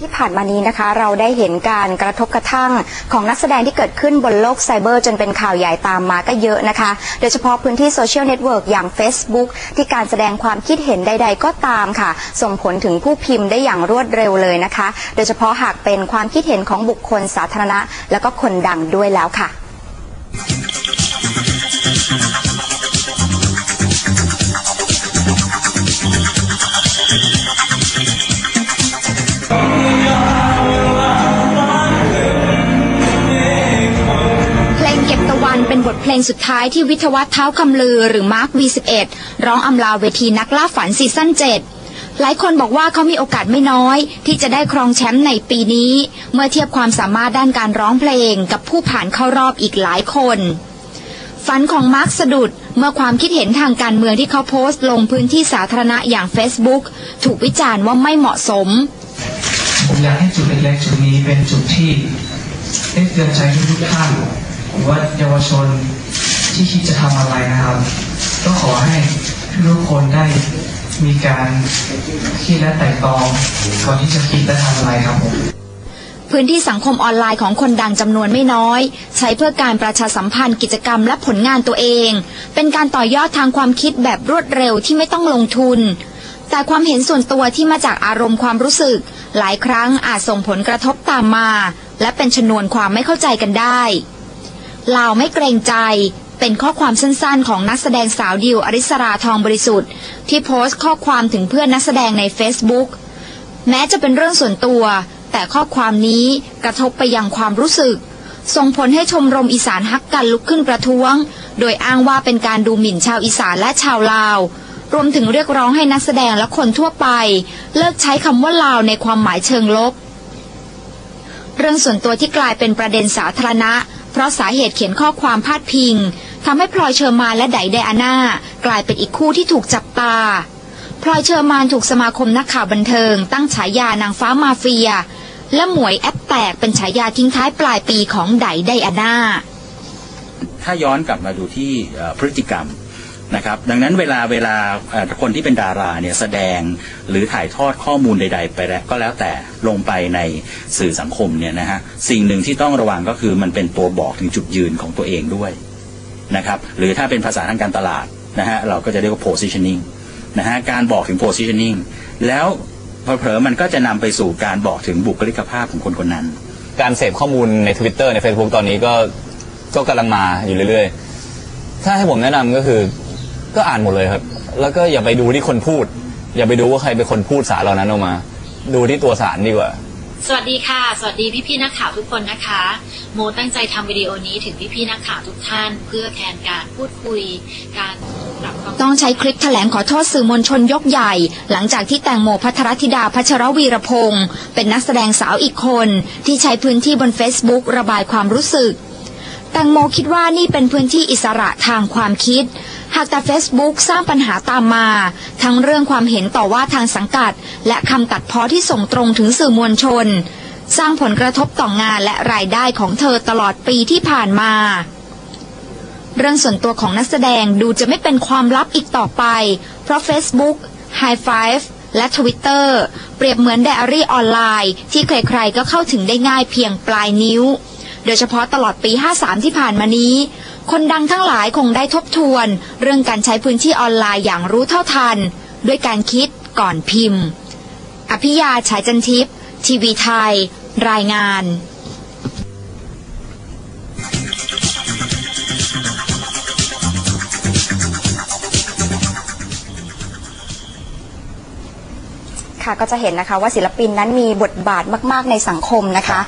ที่ผ่านมานี้นะคะ เราได้เห็นการกระทบกระทั่งของนักแสดงที่เกิดขึ้นบนโลกไซเบอร์จนเป็นข่าวใหญ่ตามมาก็เยอะนะคะ โดยเฉพาะพื้นที่โซเชียลเน็ตเวิร์กอย่าง Facebook ที่การแสดงความคิดเห็นใด ๆ ก็ตามค่ะ ส่งผลถึงผู้พิมพ์ได้อย่างรวดเร็วเลยนะคะ โดยเฉพาะหากเป็นความคิดเห็นของบุคคลสาธารณะ แล้วก็คนดังด้วยแล้วค่ะ เพลงสุดท้ายที่วิทวัฒน์เท้าคำลือหรือมาร์ค V11 ร้องอำลาเวทีนักล่าฝันซีซั่น7 หลายคนบอกว่าเขามีโอกาสไม่น้อย ที่จะได้ครองแชมป์ในปีนี้ เมื่อเทียบความสามารถด้านการร้องเพลงกับผู้ผ่านเข้ารอบอีกหลายคนฝันของมาร์คสะดุดเมื่อความคิดเห็นทางการเมืองที่เขาโพสต์ลงพื้นที่สาธารณะอย่าง Facebook ถูกวิจารณ์ว่าไม่เหมาะสม ผมอยากให้จุดเล็กๆจุดนี้เป็นจุดที่ได้เตือนใจทุกท่าน รือว่าเยาวชนที่คิดจะทำอะไรนะครับ ก็ขอให้ทุกคนได้มีการคิดและไต่ตรองก่อนที่จะคิดและทำอะไรครับผมพื้นที่สังคมออนไลน์ของคนดังจำนวนไม่น้อย ใช้เพื่อการประชาสัมพันธ์กิจกรรมและผลงานตัวเอง เป็นการต่อยอดทางความคิดแบบรวดเร็วที่ไม่ต้องลงทุน แต่ความเห็นส่วนตัวที่มาจากอารมณ์ความรู้สึก หลายครั้งอาจส่งผลกระทบตามมา และเป็นชนวนความไม่เข้าใจกันได้ ลาวไม่เกรงใจ เป็นข้อความสั้นๆ ของนักแสดงสาวดิวอริสราทองบริสุทธิ์ ที่โพสต์ข้อความถึงเพื่อนนักแสดงใน Facebook แม้จะเป็นเรื่องส่วนตัว แต่ข้อความนี้กระทบไปยังความรู้สึก ส่งผลให้ชมรมอีสานฮักกันลุกขึ้นประท้วง โดยอ้างว่าเป็นการดูหมิ่นชาวอีสานและชาวลาวรวมถึงเรียกร้องให้นักแสดงและคนทั่วไป เลิกใช้คำว่าลาวในความหมายเชิงลบ เรื่องส่วนตัวที่กลายเป็นประเด็นสาธารณะ เพราะสาเหตุเขียนข้อความพาดพิงทำให้พลอยเชอร์มานและไดไดอาน่ากลายเป็นอีกคู่ที่ถูกจับตาพลอยเชอร์มานถูกสมาคมนักข่าวบันเทิง ตั้งฉายานางฟ้ามาเฟีย และหมวยแอปแตกเป็นฉายาทิ้งท้ายปลายปีของไดไดอาน่าถ้าย้อนกลับมาดูที่พฤติกรรม นะครับ ดังนั้นเวลาเวลาคนที่เป็นดาราเนี่ยแสดงหรือถ่ายทอดข้อมูลใด ๆ ไปแล้วก็แล้วแต่ลงไปในสื่อสังคมเนี่ยนะฮะสิ่งหนึ่งที่ต้องระวังก็คือมันเป็นตัวบอกถึงจุดยืนของตัวเองด้วยนะครับหรือถ้าเป็นภาษาทางการตลาดนะฮะเราก็จะเรียกว่า positioning นะฮะการบอกถึง positioning แล้วเผลอๆมันก็จะนำไปสู่การบอกถึงบุคลิกภาพของคนคนนั้น การเสพข้อมูลใน Twitter ใน Facebook ตอนนี้ก็ก็กำลังมาอยู่เรื่อยๆ ถ้าให้ผมแนะนำก็คือ ก็อ่านหมดเลยครับ แล้วก็อย่าไปดูที่คนพูด อย่าไปดูว่าใครเป็นคนพูดสารเหล่านั้นออกมา ดูที่ตัวสารดีกว่า สวัสดีค่ะ สวัสดีพี่พี่ๆนักข่าวทุกคนนะคะ โมตั้งใจทำวิดีโอนี้ถึงพี่พี่ๆนักข่าวทุกท่าน เพื่อแทนการพูดคุยการปรับความต้องใช้คลิปแถลงขอโทษสื่อมวลชนยกใหญ่ หลังจากที่แตงโมพัทรธิดาพัชรวีรพงศ์เป็นนักแสดงสาวอีกคน ที่ใช้พื้นที่บน Facebook ระบายความรู้สึก แตงโมคิดว่านี่เป็นพื้นที่อิสระทางความคิดหากแต่ Facebook สร้างปัญหาตามมา ทั้งเรื่องความเห็นต่อว่าทางสังกัด และคำตัดพ้อที่ส่งตรงถึงสื่อมวลชน สร้างผลกระทบต่องานและรายได้ของเธอตลอดปีที่ผ่านมา เรื่องส่วนตัวของนักแสดงดูจะไม่เป็นความลับอีกต่อไป เพราะ Facebook High Five และ Twitter เปรียบเหมือนไดอารี่ออนไลน์ที่ใครๆก็เข้าถึงได้ง่ายเพียงปลายนิ้ว โดยเฉพาะตลอดปี 53 ที่ผ่านมานี้ คนดังทั้งหลายคงได้ทบทวน เรื่องการใช้พื้นที่ออนไลน์อย่างรู้เท่าทัน ด้วยการคิดก่อนพิมพ์ อภิยาฉายจันทิพย์ทีวีไทย รายงานค่ะก็จะเห็นนะคะว่าศิลปินนั้นมีบทบาทมาก ๆ ในสังคมนะคะ